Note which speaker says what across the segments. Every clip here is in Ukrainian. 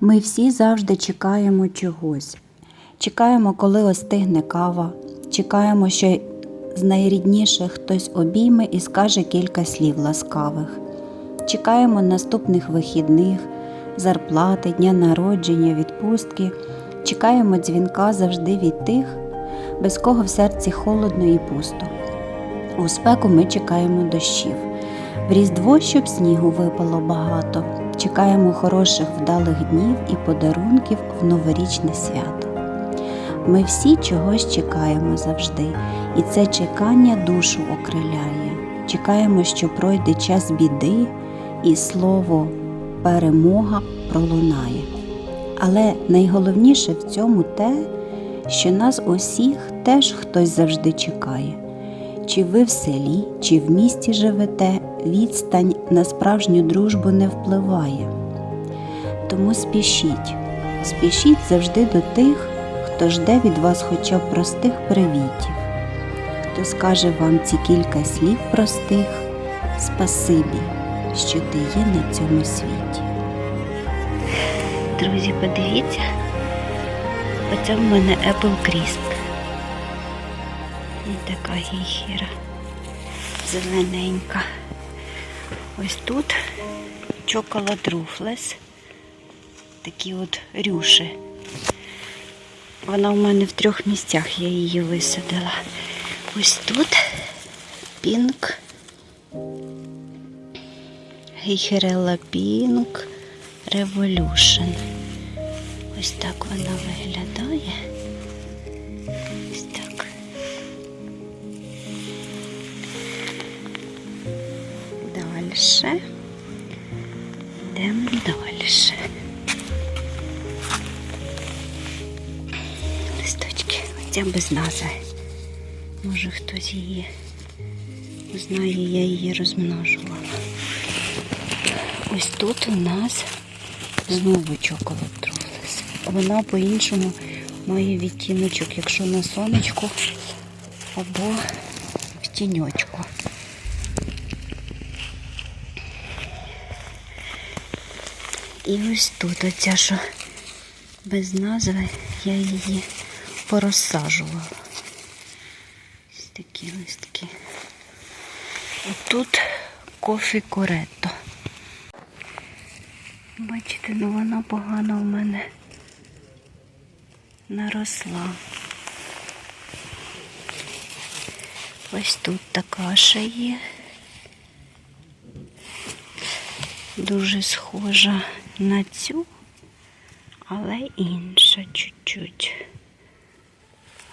Speaker 1: Ми всі завжди чекаємо чогось. Чекаємо, коли остигне кава, чекаємо, що з найрідніших хтось обійме і скаже кілька слів ласкавих. Чекаємо наступних вихідних, зарплати, дня народження, відпустки. Чекаємо дзвінка завжди від тих, без кого в серці холодно і пусто. У спеку ми чекаємо дощів. В Різдво, щоб снігу випало багато. Чекаємо хороших вдалих днів і подарунків в новорічне свято. Ми всі чогось чекаємо завжди, і це чекання душу окриляє. Чекаємо, що пройде час біди, і слово перемога пролунає. Але найголовніше в цьому те, що нас усіх теж хтось завжди чекає. Чи ви в селі, чи в місті живете, відстань на справжню дружбу не впливає. Тому спішіть, спішіть завжди до тих, хто жде від вас хоча б простих привітів, хто скаже вам ці кілька слів простих спасибі, що ти є на цьому світі. Друзі, подивіться, оце в мене Apple Crisp. І така гіхіра зелененька. Ось тут чоколад руфлес. Такі от рюши. Вона в мене в трьох місцях, я її висадила. Ось тут пінк. Гейхерелла Пінк Revolution. Ось так вона виглядає. Ось так. Дальше. Йдемо дальше. Листочки. Ця без назви. Може хтось її знає, я її розмножувала. Ось тут у нас знову чоколад труфлес. Вона по-іншому має відтіночок, якщо на сонечку або в тіньочку. І ось тут оця, що без назви я її порозсаджувала. Ось такі листки. Отут кофі коретто. Бачите, ну вона погано в мене наросла. Ось тут така ще є. Дуже схожа на цю, але інша чуть-чуть.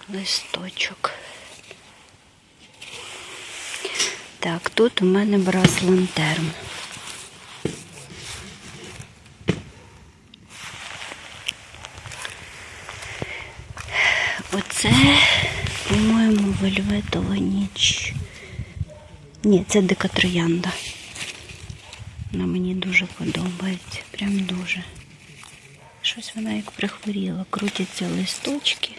Speaker 1: Листочок. Так, тут у мене браслантерм. Оце, по-моєму, вельветова ніч. Ні, це дика троянда. Вона мені дуже подобається. Прям дуже. Щось вона як прихворіла. Крутяться листочки.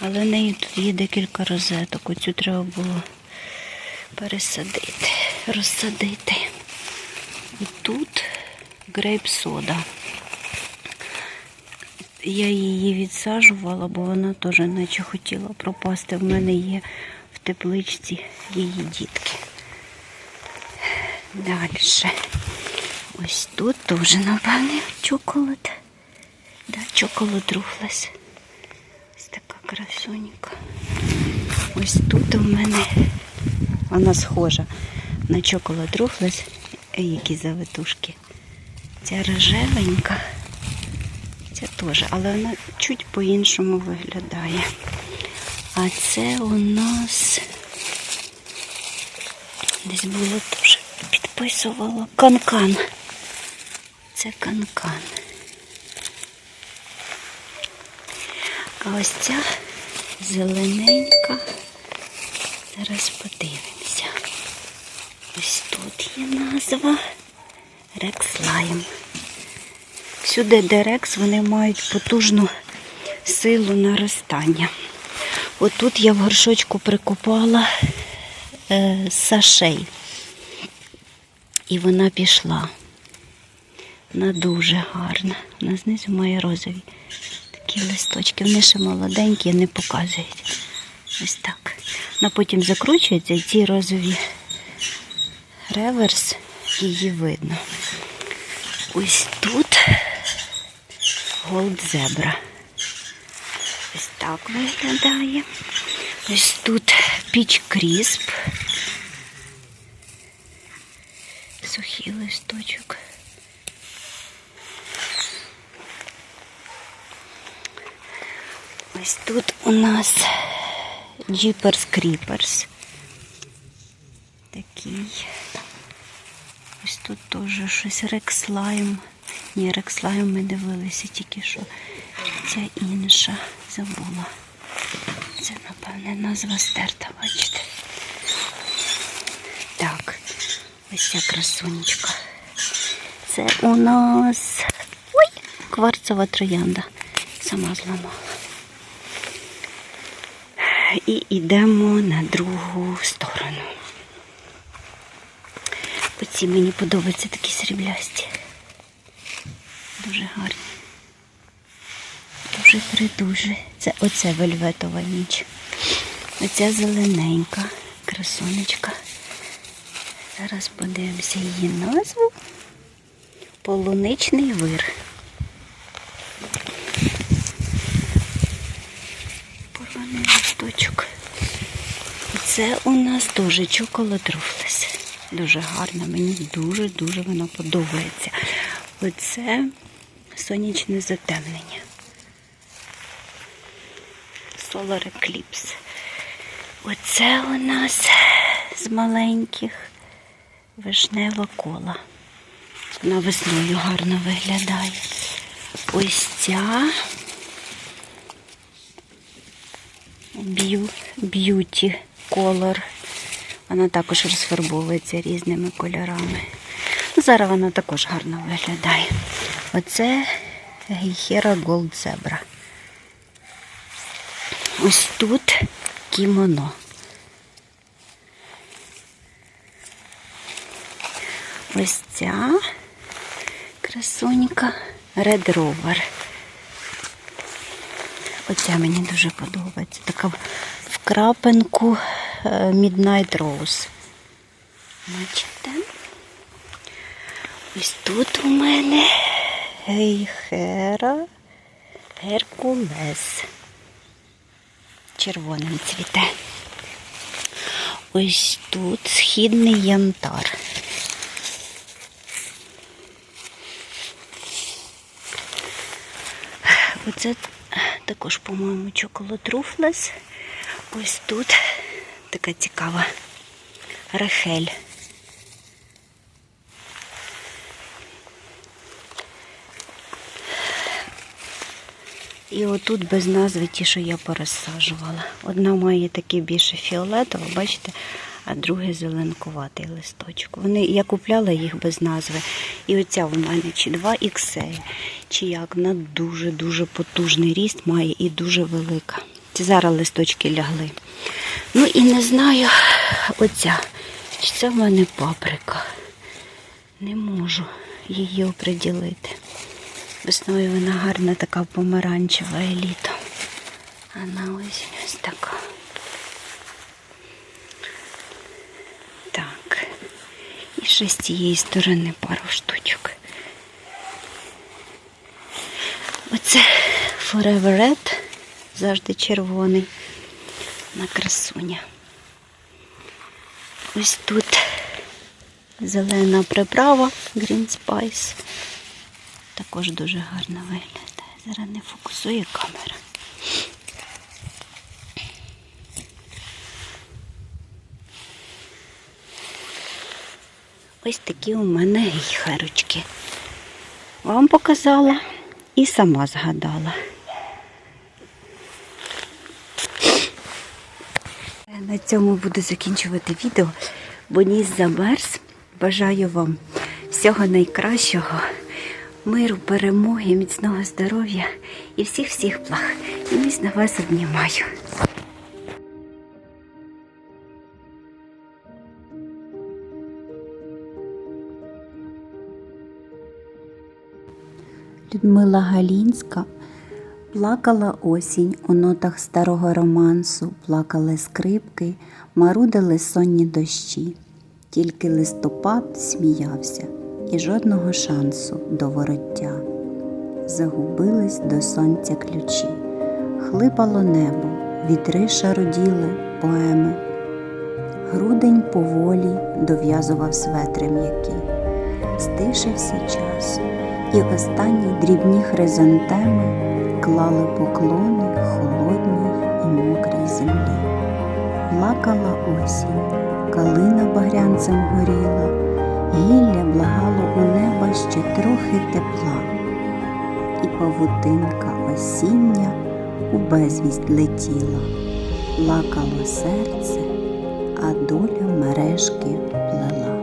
Speaker 1: Але в неї тут є декілька розеток. Оцю треба було пересадити, розсадити. І тут грейп сода. Я її відсаджувала, бо вона теж наче хотіла пропасти. В мене є в тепличці її дітки. Далі. Ось тут теж, напевне, чоколад. Да, чоколад руфлес. Ось така красунька. Ось тут у мене вона схожа на чоколад руфлес. Які завитушки. Ця рожевенька. Ця теж, але вона чуть по-іншому виглядає. А це у нас десь було теж підписувала канкан. Це канкан. А ось ця зелененька. Зараз подивимося. Ось тут є назва Рекслайм. Всюди, де рекс, вони мають потужну силу наростання. От тут я в горшочку прикопала е, сашей. І вона пішла. Вона дуже гарна. Вона знизу має розові такі листочки. Вони ще молоденькі, не показують. Ось так. Вона потім закручується, і ці розові реверс її видно. Ось тут голд зебра. Ось так виглядає. Ось тут піч крісп. Сухий листочок. Ось тут у нас Jeepers Creepers. Такий. Ось тут теж щось рекслайм. Ні, рекслайм ми дивилися тільки що. Ця інша забула. Це, напевне, назва стерта, бачите. Так, ось ця красунечка. Це у нас ой, кварцева троянда. Сама зламала. І йдемо на другу сторону. Оці мені подобаються такі сріблясті. Дуже гарні. Дуже придуже. Це оце вельветова ніч. Оця зелененька красунечка. Зараз подивимося її назву. Полуничний вир. Порваний листочок. Це у нас теж чоколад-руфлес. Дуже гарна, мені дуже-дуже вона подобається. Оце сонячне затемнення. Solar Eclipse. Оце у нас з маленьких вишнева кола. Вона весною гарно виглядає. Ось ця б'ю, б'юті колор. Вона також розфарбовується різними кольорами. Ну, Зараз вона також гарно виглядає. Оце гейхера Gold Zebra. Ось тут кімоно. Ось ця красунька Red Rover. Оця мені дуже подобається. Така крапинку е, Midnight Rose. Бачите? Ось тут у мене гейхера Геркулес. Червоним цвіте. Ось тут східний янтар. Оце також, по-моєму, чоколад руфлес. Ось тут така цікава рахель. І отут без назви ті, що я порозсаджувала. Одна має такий більше фіолетовий, бачите, а другий зеленкуватий листочок. Вони, я купляла їх без назви. І оця в мене чи 2 XL, чи як, вона дуже-дуже потужний ріст має і дуже велика. Зараз листочки лягли. Ну і не знаю, оця, чи це в мене паприка. Не можу її оприділити. Весною вона гарна така помаранчева і літом. А на ось ось така. Так. І ще з цієї сторони пару штучок. Оце Forever Red, завжди червоний. На красуня. Ось тут зелена приправа Green Spice. Також дуже гарно виглядає. Зараз не фокусує камера. Ось такі у мене гейхерочки. Вам показала і сама згадала. На цьому буду закінчувати відео, бо ніс замерз. Бажаю вам всього найкращого, миру, перемоги, міцного здоров'я і всіх-всіх благ. І міцно вас обнімаю. Людмила Галінська плакала осінь у нотах старого романсу, плакали скрипки, марудили сонні дощі. Тільки листопад сміявся і жодного шансу до вороття. Загубились до сонця ключі, хлипало небо, вітри шаруділи поеми. Грудень поволі дов'язував светри м'які, стишився час, і останні дрібні хризантеми клали поклони холодній і мокрій землі. Плакала осінь, калина багрянцем горіла, гілля благало у неба ще трохи тепла, і павутинка осіння у безвість летіла, плакало серце, а доля мережки плела.